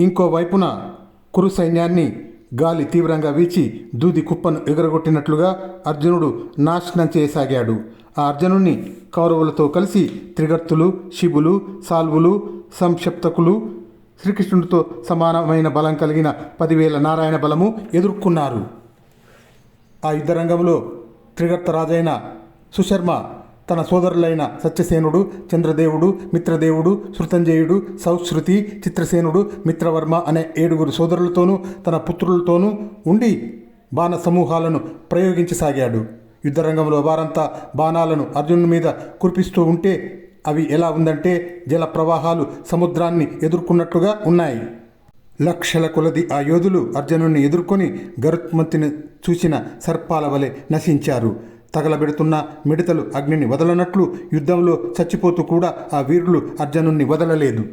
ఇంకోవైపున కురు సైన్యాన్ని గాలి తీవ్రంగా వీచి దూది కుప్పను ఎగరగొట్టినట్లుగా అర్జునుడు నాశనం చేయసాగాడు. ఆ అర్జునుడిని కౌరవులతో కలిసి త్రిగర్తులు శిబులు సాల్వులు సంక్షప్తకులు శ్రీకృష్ణుడితో సమానమైన బలం కలిగిన పదివేల నారాయణ బలము ఎదుర్కొన్నారు. ఆ యుద్ధరంగంలో త్రిగర్త రాజైన సుశర్మ తన సోదరులైన సత్యసేనుడు చంద్రదేవుడు మిత్రదేవుడు శృతంజయుడు సౌశ్రుతి చిత్రసేనుడు మిత్రవర్మ అనే ఏడుగురు సోదరులతోనూ తన పుత్రులతోనూ ఉండి బాణ సమూహాలను ప్రయోగించసాగాడు యుద్ధరంగంలో వారంతా బాణాలను అర్జునుని మీద కురిపిస్తూ ఉంటే అవి ఎలా ఉందంటే జల ప్రవాహాలు సముద్రాన్ని ఎదుర్కొన్నట్లుగా ఉన్నాయి. లక్షల కొలది ఆ యోధులు అర్జునుడిని ఎదుర్కొని గరుత్మంతిని చూసిన సర్పాల వలె నశించారు. తగలబెడుతున్న మిడతలు అగ్నిని వదలనట్లు యుద్ధంలో చచ్చిపోతూ కూడా ఆ వీరులు అర్జునుణ్ణి వదలలేదు.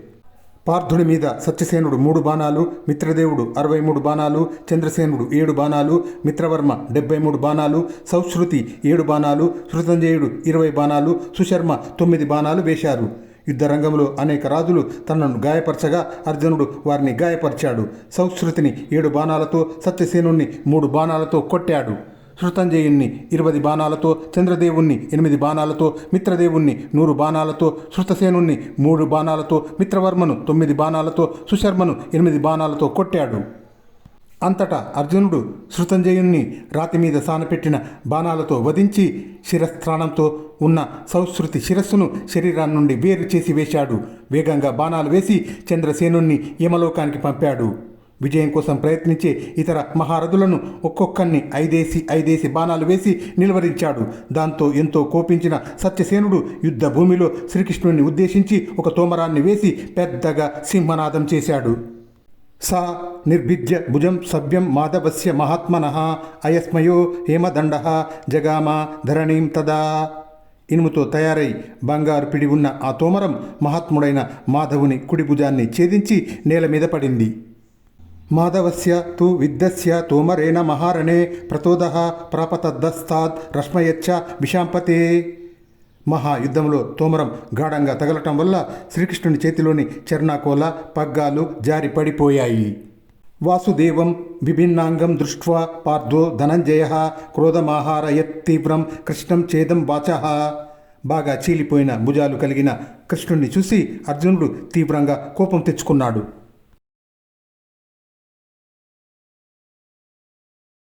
పార్థుడి మీద సత్యసేనుడు మూడు బాణాలు మిత్రదేవుడు అరవై మూడు బాణాలు చంద్రసేనుడు ఏడు బాణాలు మిత్రవర్మ డెబ్బై మూడు బాణాలు సౌశ్రుతి ఏడు బాణాలు శృతంజయుడు ఇరవై బాణాలు సుశర్మ తొమ్మిది బాణాలు వేశారు. యుద్ధరంగంలో అనేక రాజులు తనను గాయపరచగా అర్జునుడు వారిని గాయపరిచాడు. సౌశ్రుతిని ఏడు బాణాలతో సత్యసేనుణ్ణి మూడు బాణాలతో కొట్టాడు. శృతంజయుణ్ణి ఇరవై బాణాలతో చంద్రదేవుణ్ణి ఎనిమిది బాణాలతో మిత్రదేవుణ్ణి నూరు బాణాలతో శృతసేనుణ్ణి మూడు బాణాలతో మిత్రవర్మను తొమ్మిది బాణాలతో సుశర్మను ఎనిమిది బాణాలతో కొట్టాడు. అంతటా అర్జునుడు శృతంజయుణ్ణి రాతి మీద సానపెట్టిన బాణాలతో వధించి శిరస్త్రాణంతో ఉన్న సౌశ్రుతి శిరస్సును శరీరం నుండి వేరు చేసి వేశాడు. వేగంగా బాణాలు వేసి చంద్రసేనుణ్ణి యమలోకానికి పంపాడు. విజయం కోసం ప్రయత్నించే ఇతర మహారథులను ఒక్కొక్కరిని ఐదేసి ఐదేసి బాణాలు వేసి నిలువరించాడు. దాంతో ఎంతో కోపించిన సత్యసేనుడు యుద్ధ భూమిలో శ్రీకృష్ణుడిని ఉద్దేశించి ఒక తోమరాన్ని వేసి పెద్దగా సింహనాదం చేశాడు. సా నిర్భిద్య భుజం సభ్యం మాధవస్య మహాత్మన అయస్మయో హేమదండ జగామ ధరణీం తదా. ఇనుముతో తయారై బంగారు పిడి ఉన్న ఆ తోమరం మహాత్ముడైన మాధవుని కుడి భుజాన్ని ఛేదించి నేల మీద పడింది. మాధవస్య తు విద్యస్య తోమరేణ మహారణే ప్రతోద ప్రాపతద్దస్తాద్ రశ్మయచ్చ విషాంపతే మహాయుద్ధంలో తోమరం గాఢంగా తగలటం వల్ల శ్రీకృష్ణుని చేతిలోని చర్ణాకోల పగ్గాలు జారి పడిపోయాయి. వాసుదేవం విభిన్నాంగం దృష్ట్వా పార్థో ధనంజయ క్రోధమాహారయత్ తీవ్రం కృష్ణం ఛేదం వాచ. బాగా చీలిపోయిన భుజాలు కలిగిన కృష్ణుణ్ణి చూసి అర్జునుడు తీవ్రంగా కోపం తెచ్చుకున్నాడు.